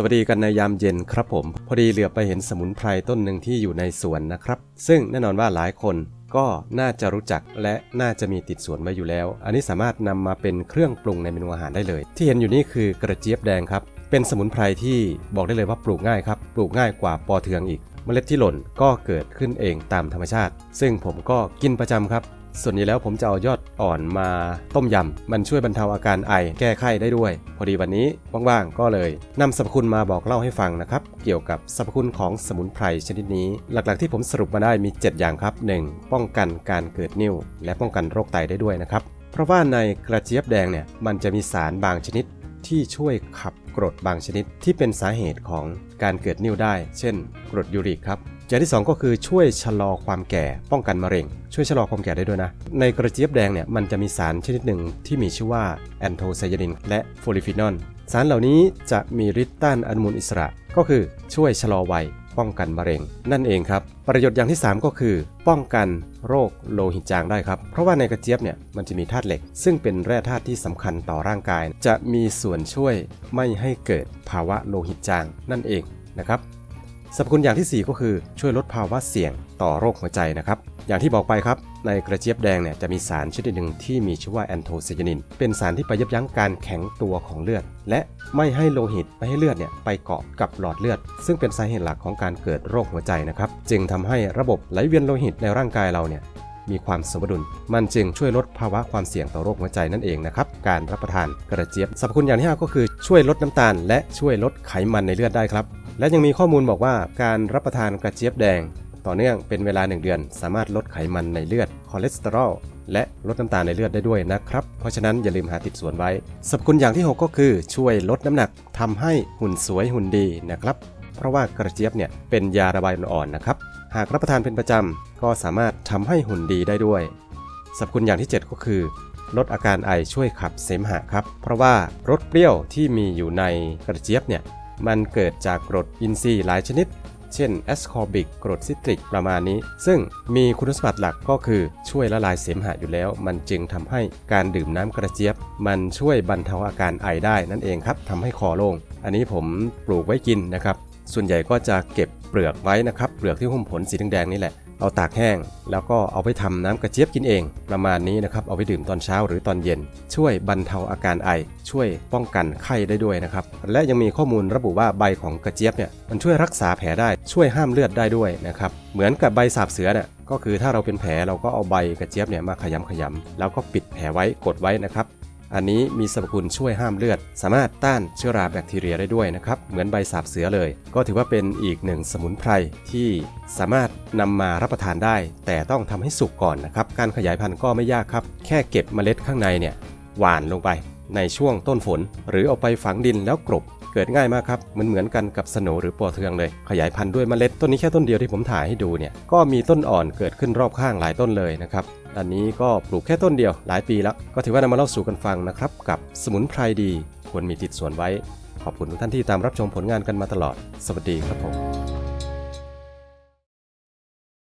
สวัสดีกันในยามเย็นครับผม พอดีเหลือไปเห็นสมุนไพรต้นหนึ่งที่อยู่ในสวนนะครับ ซึ่งแน่นอนว่าหลายคนก็น่าจะรู้จักและน่าจะมีติดสวนไว้อยู่แล้ว อันนี้สามารถนำมาเป็นเครื่องปรุงในเมนูอาหารได้เลย ที่เห็นอยู่นี่คือกระเจี๊ยบแดงครับ เป็นสมุนไพรที่บอกได้เลยว่าปลูกง่ายครับ ปลูกง่ายกว่าปอเทืองอีก เมล็ดที่หล่นก็เกิดขึ้นเองตามธรรมชาติ ซึ่งผมก็กินประจำครับ ส่วนใหญ่แล้วผมจะเอายอดอ่อนมาต้มยำ มันช่วยบรรเทาอาการไอแก้ไข้ได้ด้วย พอดีวันนี้ว่างๆก็เลยนำสรรพคุณมาบอกเล่าให้ฟังนะครับ เกี่ยวกับสรรพคุณของสมุนไพรชนิดนี้ หลักๆที่ผมสรุปมาได้มี 7 อย่างครับ 1. ป้องกันการเกิดนิ่ว และป้องกันโรคไตได้ด้วยนะครับ เพราะว่าในกระเจี๊ยบแดงเนี่ยมันจะมีสารบางชนิดที่ช่วยขับกรดบางชนิดที่เป็นสาเหตุของการเกิดนิ่วได้ เช่น กรดยูริกครับ อย่างที่ 2 ก็คือช่วยชะลอความแก่ป้องกันมะเร็ง ช่วยชะลอความแก่ได้ด้วยนะ ในกระเจี๊ยบแดงเนี่ยมันจะมีสารชนิดหนึ่งที่มีชื่อว่าแอนโทไซยานินและโฟลิฟินอลสารเหล่านี้จะมีฤทธิ์ต้านอนุมูลอิสระ ก็คือช่วยชะลอวัยป้องกันมะเร็ง นั่นเองครับ ประโยชน์อย่างที่ 3 ก็คือ ป้องกันโรคโลหิตจางได้ครับ เพราะว่าในกระเจี๊ยบเนี่ยมันจะมีธาตุเหล็ก ซึ่งเป็นแร่ธาตุที่สำคัญต่อร่างกาย จะมีส่วนช่วยไม่ให้เกิดภาวะโลหิตจางนั่นเองนะครับ สรรพคุณอย่างที่ 4 ก็คือช่วยลดภาวะเสี่ยงต่อโรคหัวใจนะครับ อย่างที่บอกไปครับ ในกระเจี๊ยบแดงเนี่ยจะมีสารชนิดหนึ่งที่มีชื่อว่าแอนโทไซยานิน เป็นสารที่ไปยับยั้งการแข็งตัวของเลือด และไม่ให้โลหิตไม่ให้เลือดเนี่ยไปเกาะกับหลอดเลือด ซึ่งเป็นสาเหตุหลักของการเกิดโรคหัวใจนะครับ จึงทำให้ระบบไหลเวียนโลหิตในร่างกายเราเนี่ยมีความสมดุล มันจึงช่วยลดภาวะความเสี่ยงต่อโรคหัวใจนั่นเองนะครับ การรับประทานกระเจี๊ยบสรรพคุณอย่างที่5ก็คือช่วยลดน้ำตาล และช่วยลดไขมันในเลือดได้ครับ และยังมีข้อมูลบอกว่าการรับประทานกระเจี๊ยบแดง ต่อเนื่องเป็นเวลา 1 เดือน สามารถลดไขมันในเลือดคอเลสเตอรอลและลดน้ำตาลในเลือดได้ด้วยนะครับ เพราะฉะนั้นอย่าลืมหาติดสวนไว้สรรพคุณอย่างที่ 6 ก็คือช่วยลดน้ำหนักทำให้หุ่นสวยหุ่นดีนะครับ เพราะว่ากระเจี๊ยบเนี่ยเป็นยาระบายอ่อนๆนะครับ หากรับประทานเป็นประจำก็สามารถทำให้หุ่นดีได้ด้วยสรรพคุณอย่างที่ 7 ก็คือ ลดอาการไอช่วยขับเสมหะครับ เพราะว่ารสเปรี้ยวที่มีอยู่ในกระเจี๊ยบเนี่ย มันเกิดจากกรดอินทรีย์หลายชนิด เช่นแอสคอบิกกรดซิตริกประมาณนี้ ซึ่งมีคุณสมบัติหลักก็คือช่วยละลายเสมหะอยู่แล้ว มันจึงทำให้การดื่มน้ำกระเจี๊ยบ มันช่วยบรรเทาอาการไอได้นั่นเองครับทำให้คอโล่งอันนี้ผมปลูกไว้กินนะครับ ส่วนใหญ่ก็จะเก็บเปลือกไว้นะครับ เปลือกที่หุ้มผลสีแดงๆนี่แหละ เอาตากแห้ง แล้วก็เอาไปทำน้ำกระเจี๊ยบกินเอง ประมาณนี้นะครับ เอาไปดื่มตอนเช้าหรือตอนเย็น ช่วยบรรเทาอาการไอ ช่วยป้องกันไข้ได้ด้วยนะครับ และยังมีข้อมูลระบุว่าใบของกระเจี๊ยบเนี่ยมันช่วยรักษาแผลได้ช่วยห้ามเลือดได้ด้วยนะครับ เหมือนกับใบสาบเสือเนี่ยก็คือถ้าเราเป็นแผลเราก็เอาใบกระเจี๊ยบเนี่ยมาขยำขยำแล้วก็ปิดแผลไว้กดไว้นะครับ อันนี้มีสรรพคุณช่วยห้ามเลือด สามารถต้านเชื้อราแบคทีเรียได้ด้วยนะครับ เหมือนใบสาบเสือเลย ก็ถือว่าเป็นอีกหนึ่งสมุนไพรที่สามารถนำมารับประทานได้ แต่ต้องทำให้สุกก่อนนะครับ การขยายพันธุ์ก็ไม่ยากครับ แค่เก็บเมล็ดข้างในเนี่ยหว่านลงไปในช่วงต้นฝน หรือเอาไปฝังดินแล้วกรบ กิดง่ายมากครับเหมือนเหมือนกันกับสโนหรือปอเทืองเลย ขยายพันธุ์ด้วยเมล็ดต้นนี้แค่ต้นเดียวที่ผมถ่ายให้ดูเนี่ยก็มีต้นอ่อนเกิดขึ้นรอบข้างหลายต้นเลยนะครับอันนี้ก็ปลูกแค่ต้นเดียวหลายปีแล้ว ก็ถือว่านำมาเล่าสู่กันฟังนะครับกับสมุนไพรดีควรมีติดสวนไว้ ขอบคุณทุกท่านที่ตามรับชมผลงานกันมาตลอด สวัสดีครับผม